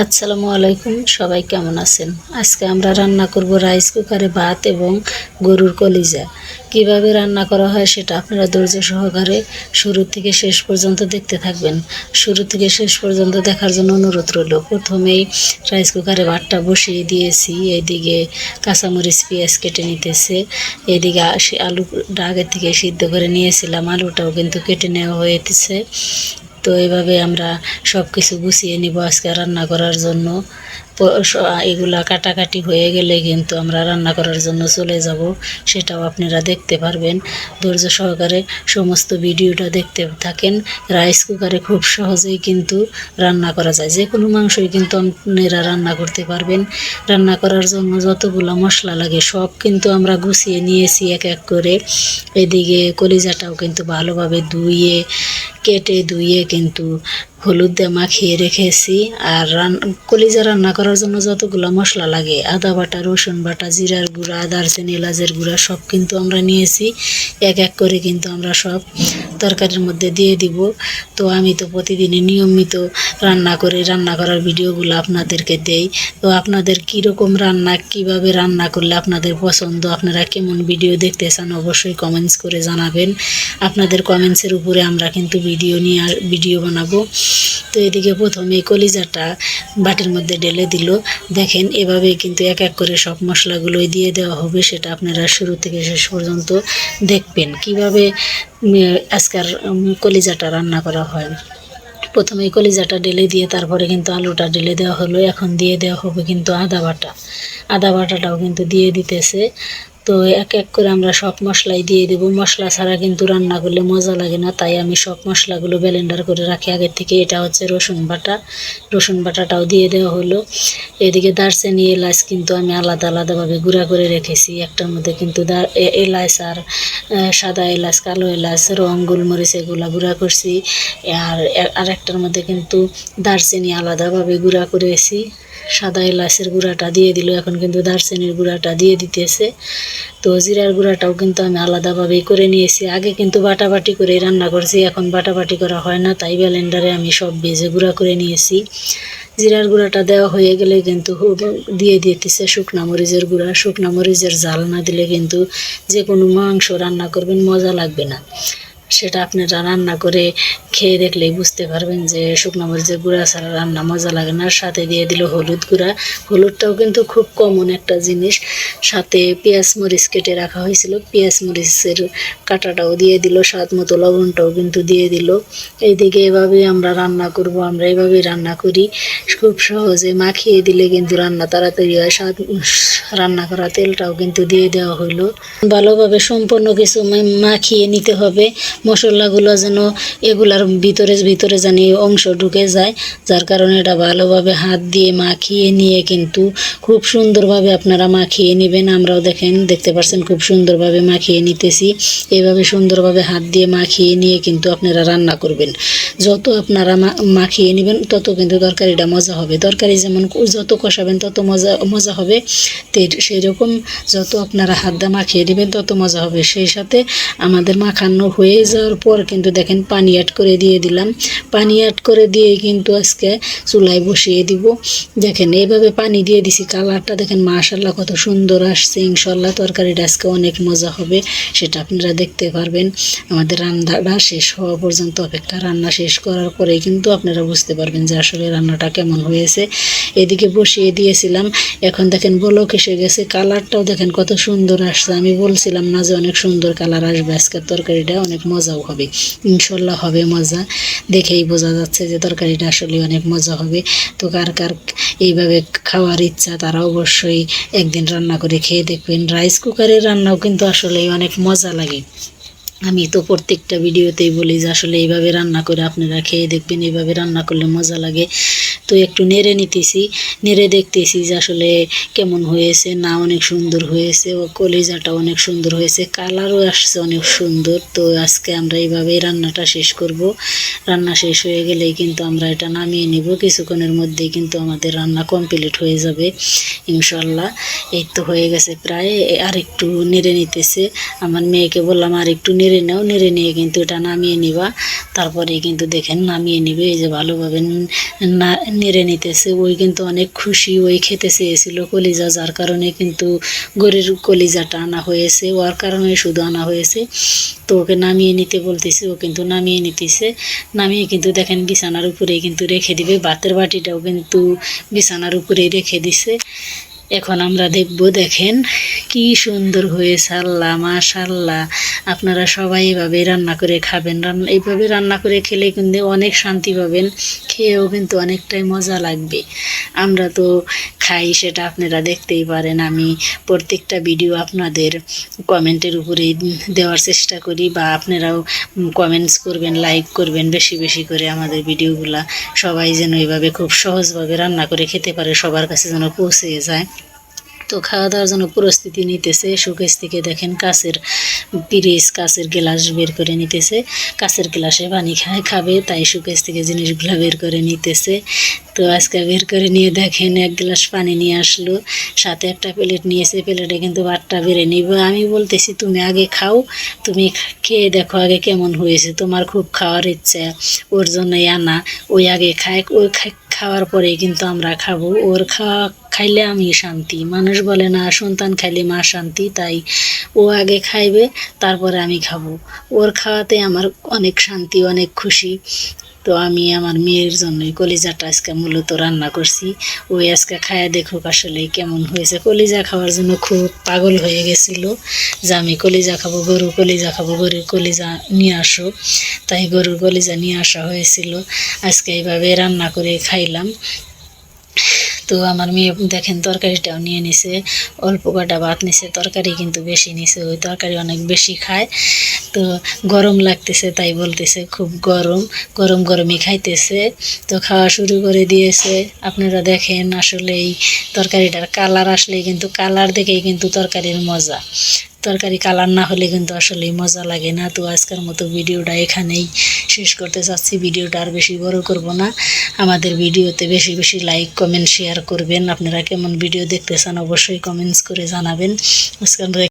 আসসালামু আলাইকুম, সবাই কেমন আছেন? আজকে আমরা রান্না করব রাইস কুকারে ভাত এবং গরুর কলিজা। কীভাবে রান্না করা হয় সেটা আপনারা ধৈর্য সহকারে শুরু থেকে শেষ পর্যন্ত দেখতে থাকবেন। শুরু থেকে শেষ পর্যন্ত দেখার জন্য অনুরোধ রইল। প্রথমেই রাইস কুকারে ভাতটা বসিয়ে দিয়েছি। এদিকে কাঁচামরিচ, পেঁয়াজ কেটে নিতেছে। এদিকে আ- আলুটা আগে থেকে সিদ্ধ করে নিয়েছিলাম। আলুটাও কিন্তু কেটে নেওয়া হয়েছে। তো এইভাবে আমরা সব কিছু গুছিয়ে নিব আজকে রান্না করার জন্য। এগুলা কাটাকাটি হয়ে গেলে কিন্তু আমরা রান্না করার জন্য চলে যাব, সেটাও আপনারা দেখতে পারবেন। ধৈর্য সহকারে সমস্ত ভিডিওটা দেখতে থাকেন। রাইস কুকারে খুব সহজেই কিন্তু রান্না করা যায়। যে কোনো মাংসই কিন্তু আপনারা রান্না করতে পারবেন। রান্না করার জন্য যতগুলো মশলা লাগে সব কিন্তু আমরা গুছিয়ে নিয়েছি এক এক করে। এদিকে কলিজাটাও কিন্তু ভালোভাবে ধুইয়ে কেটে ধুইয়ে কিন্তু হলুদ দিয়ে মাখিয়ে রেখেছি আর রান, কলিজা রান্না করার জন্য যতগুলো মশলা লাগে, আদা বাটা, রসুন বাটা, জিরার গুঁড়া, দারচিনি, এলাচের গুঁড়া সব কিন্তু আমরা নিয়েছি। এক এক করে কিন্তু আমরা সব তরকারির মধ্যে দিয়ে দিব। তো আমি তো প্রতিদিনই নিয়মিত রান্না করে রান্না করার ভিডিওগুলো আপনাদেরকে দেই। তো আপনাদের কীরকম রান্না, কীভাবে রান্না করলে আপনাদের পছন্দ, আপনারা কেমন ভিডিও দেখতে চান অবশ্যই কমেন্টস করে জানাবেন। আপনাদের কমেন্টসের উপরে আমরা কিন্তু ভিডিও নিয়ে ভিডিও বানাবো। তো এদিকে প্রথমে কলিজাটা বাটির মধ্যে ঢেলে দিল। দেখেন, এভাবে কিন্তু এক এক করে সব মশলাগুলোই দিয়ে দেওয়া হবে, সেটা আপনারা শুরু থেকে শেষ পর্যন্ত দেখবেন। কীভাবে আজকার কলিজাটা রান্না করা হয়। প্রথমে কলিজাটা ডেলে দিয়ে, তারপরে কিন্তু আলুটা ডেলে দেওয়া হলো। এখন দিয়ে দেওয়া হবে কিন্তু আদা বাটা। আদা বাটাটাও কিন্তু দিয়ে দিতেছে। তো এক এক করে আমরা সব মশলাই দিয়ে দেব। মশলা ছাড়া কিন্তু রান্না করলে মজা লাগে না, তাই আমি সব মশলাগুলো ব্লেন্ডার করে রাখি। আগের থেকে এটা হচ্ছে রসুন বাটা। রসুন বাটাটাও দিয়ে দেওয়া হলো। এদিকে দারচিনি, এলাচ কিন্তু আমি আলাদা আলাদাভাবে গুঁড়া করে রেখেছি। একটার মধ্যে কিন্তু এলাচ আর সাদা এলাচ, কালো এলাচ, রং, গোলমরিচ এগুলা গুঁড়া করছি। আর আর একটার মধ্যে কিন্তু দারচিনি আলাদাভাবে গুঁড়া করেছি। সাদা এলাচের গুঁড়াটা দিয়ে দিল। এখন কিন্তু দারচিনির গুঁড়াটা দিয়ে দিতেছে। তো জিরার গুঁড়াটাও কিন্তু আমি আলাদাভাবেই করে নিয়েছি। আগে কিন্তু বাটাবাটি করে রান্না করছি, এখন বাটাবাটি করা হয় না, তাই ব্যালেন্ডারে আমি সব ভেজে গুঁড়া করে নিয়েছি। জিরার গুঁড়াটা দেওয়া হয়ে গেলে কিন্তু দিয়ে দিতেছে শুকনা মরিচের গুঁড়া। শুকনা মরিচের জাল না দিলে কিন্তু যে কোনো মাংস রান্না করবেন, মজা লাগবে না। সেটা আপনারা রান্না করে খেয়ে দেখলেই বুঝতে পারবেন যে শুকনো মরিচের গুঁড়া ছাড়া রান্না মজা লাগে না। সাথে দিয়ে দিল হলুদ গুঁড়া। হলুদটাও কিন্তু খুব কমন একটা জিনিস। সাথে পেঁয়াজ মরিচ কেটে রাখা হয়েছিল। পেঁয়াজ মরিচের কাটাটাও দিয়ে দিল, স্বাদ মতো লবণটাও কিন্তু দিয়ে দিল। এইদিকে এভাবেই আমরা রান্না করব, আমরা এভাবেই রান্না করি। খুব সহজে মাখিয়ে দিলে কিন্তু রান্না তাড়াতাড়ি হয়। স্বাদ, রান্না করা তেলটাও কিন্তু দিয়ে দেওয়া হলো ভালোভাবে সম্পূর্ণ কিছু মাখিয়ে নিতে হবে। মশলাগুলো যেন এগুলার ভিতরে ভিতরে জানি অংশ ঢুকে যায়। যার কারণে এটা ভালোভাবে হাত দিয়ে মাখিয়ে নিয়ে কিন্তু খুব সুন্দরভাবে আপনারা মাখিয়ে নেবেন। আমরাও দেখেন, দেখতে পাচ্ছেন খুব সুন্দরভাবে মাখিয়ে নিতেছি। এভাবে সুন্দরভাবে হাত দিয়ে মাখিয়ে নিয়ে কিন্তু আপনারা রান্না করবেন। যত আপনারা মাখিয়ে নেবেন, তত কিন্তু তরকারিটা মজা হবে। তরকারি যেমন যত কষাবেন, তত মজা মজা হবে। সেই রকম যত আপনারা হাত দিয়ে মাখিয়ে নেবেন, তত মজা হবে। সেই সাথে আমাদের মাখানো হয়ে যাওয়ার পর কিন্তু দেখেন পানি অ্যাড করে দিয়ে দিলাম। পানি অ্যাড করে দিয়ে কিন্তু আজকে চুলায় বসিয়ে দিব। দেখেন এইভাবে পানি দিয়ে দিছি, কালারটা দেখেন মাশাল্লাহ কত সুন্দর আসছে। ইনশাল্লাহ তরকারিটা আজকে অনেক মজা হবে, সেটা আপনারা দেখতে পারবেন। আমাদের রান্নাটা শেষ হওয়া পর্যন্ত অপেক্ষা, রান্না শেষ করার পরেই কিন্তু আপনারা বুঝতে পারবেন যে আসলে রান্নাটা কেমন হয়েছে। এদিকে বসিয়ে দিয়েছিলাম, এখন দেখেন বলক এসে গেছে, কালারটাও দেখেন কত সুন্দর আসছে। আমি বলছিলাম না যে অনেক সুন্দর কালার আসবে আজকের তরকারিটা, অনেক মজাও হবে, ইনশাল্লাহ হবে মজা। দেখেই বোঝা যাচ্ছে যে তরকারিটা আসলে অনেক মজা হবে। তো কার কার এইভাবে খাওয়ার ইচ্ছা তারা অবশ্যই একদিন রান্না করে খেয়ে দেখবেন। রাইস কুকারের রান্নাও কিন্তু আসলে অনেক মজা লাগে। আমি তো প্রত্যেকটা ভিডিওতেই বলি যে আসলে এইভাবে রান্না করে আপনারা খেয়ে দেখবেন, এইভাবে রান্না করলে মজা লাগে। তো একটু নেড়ে নিতেছি, নেড়ে দেখতেছি যে আসলে কেমন হয়েছে, না অনেক সুন্দর হয়েছে, ও কলিজাটা অনেক সুন্দর হয়েছে, কালারও আসছে অনেক সুন্দর। তো আজকে আমরা এইভাবেই রান্নাটা শেষ করব। রান্না শেষ হয়ে গেলেই কিন্তু আমরা এটা নামিয়ে নেব, কিছুক্ষণের মধ্যেই কিন্তু আমাদের রান্না কমপ্লিট হয়ে যাবে ইনশাল্লাহ এই তো হয়ে গেছে প্রায় আর একটু নেড়ে নিতেছে। আমার মেয়েকে বললাম আর একটু নেড়ে নেড়ে নাও নেড়ে নিয়ে কিন্তু এটা নামিয়ে নিবা। তারপরে কিন্তু দেখেন নামিয়ে নিবে, এই যে ভালোভাবে না, নেড়ে নিতেছে। ওই কিন্তু অনেক খুশি, ওই খেতে চেয়েছিল কলিজা, যার কারণে কিন্তু গরুর কলিজাটা আনা হয়েছে, ওর কারণে শুধু আনা হয়েছে। তো ওকে নামিয়ে নিতে বলতেছে, ও কিন্তু নামিয়ে নিতেছে। নামিয়ে কিন্তু দেখেন বিছানার উপরেই কিন্তু রেখে দিবে, ভাতের বাটিটাও কিন্তু বিছানার উপরেই রেখে দিছে। এখন আমরা দেখব, দেখেন কি সুন্দর হয়েছে আল্লাহ মাশাল্লাহ আপনারা সবাই এভাবে রান্না করে খাবেন। রান্না এইভাবে রান্না করে খেলে কিন্তু অনেক শান্তি পাবেন। খেয়েও কিন্তু অনেকটাই মজা লাগবে। আমরা তো খাই, সেটা আপনারা দেখতেই পারেন। আমি প্রত্যেকটা ভিডিও আপনাদের কমেন্টের উপরেই দেওয়ার চেষ্টা করি বা আপনারাও কমেন্টস করবেন লাইক করবেন, বেশি বেশি করে আমাদের ভিডিওগুলা সবাই যেন এইভাবে খুব সহজভাবে রান্না করে খেতে পারে, সবার কাছে যেন পৌঁছে যায়। তো খাওয়া দাওয়ার জন্য প্রস্তুতি নিতেছে। শোকেস থেকে দেখেন কাছের পিরিস কাছের গ্লাস বের করে নিতেছে। কাছের গ্লাসে পানি খায়, খাবে, তাই শোকেস থেকে জিনিসগুলো বের করে নিতেছে। তো আজকে বের করে নিয়ে দেখেন, এক গ্লাস পানি নিয়ে আসলো, সাথে একটা প্লেট নিয়েছে, প্লেটে কিন্তু ভাতটা বেড়ে নিব। আমি বলতেছি, তুমি আগে খাও, তুমি খেয়ে দেখো আগে কেমন হয়েছে। তোমার খুব খাওয়ার ইচ্ছা, ওর জন্যই আনা। ওই আগে খায়, ওই খাওয়ার পরে কিন্তু আমরা খাব। ওর খাওয়া খাইলে আমি শান্তি। মানুষ বলে না, সন্তান খাইলে মা শান্তি, তাই ও আগে খাইবে, তারপরে আমি খাব। ওর খাওয়াতে আমার অনেক শান্তি, অনেক খুশি। তো আমি আমার মেয়ের জন্যই কলিজাটা আজকে মূলত রান্না করছি। ওই আজকে খায়া দেখুক আসলে কেমন হয়েছে। কলিজা খাওয়ার জন্য খুব পাগল হয়ে গেছিল যে আমি কলিজা খাব গরু কলিজা খাব, গরুর কলিজা নিয়ে আসো। তাই গরুর কলিজা নিয়ে আসা হয়েছিল। আজকে এইভাবে রান্না করে খাইলাম। তো আমার মেয়ে দেখেন তরকারিটাও নিয়ে নিছে, অল্প কটা ভাত নিছে, তরকারি কিন্তু বেশি নিছে, ওই তরকারি অনেক বেশি খায়। তো গরম লাগতেছে, তাই বলতেছে খুব গরম গরম গরমই খাইতেছে। তো খাওয়া শুরু করে দিয়েছে। আপনারা দেখেন আসলে এই তরকারিটার কালার আসলে কিন্তু, কালার দেখেই কিন্তু তরকারির মজা। তরকারি কালার না হলে কিন্তু আসলে মজা লাগে না। তো আজকের মতো ভিডিওটা এখানেই শেষ করতে চাচ্ছি। ভিডিওটা আর বেশি বড় করব না। আমাদের ভিডিওতে বেশি বেশি লাইক কমেন্ট শেয়ার করবেন। আপনারা কেমন ভিডিও দেখতে চান অবশ্যই কমেন্টস করে জানাবেন। আজকের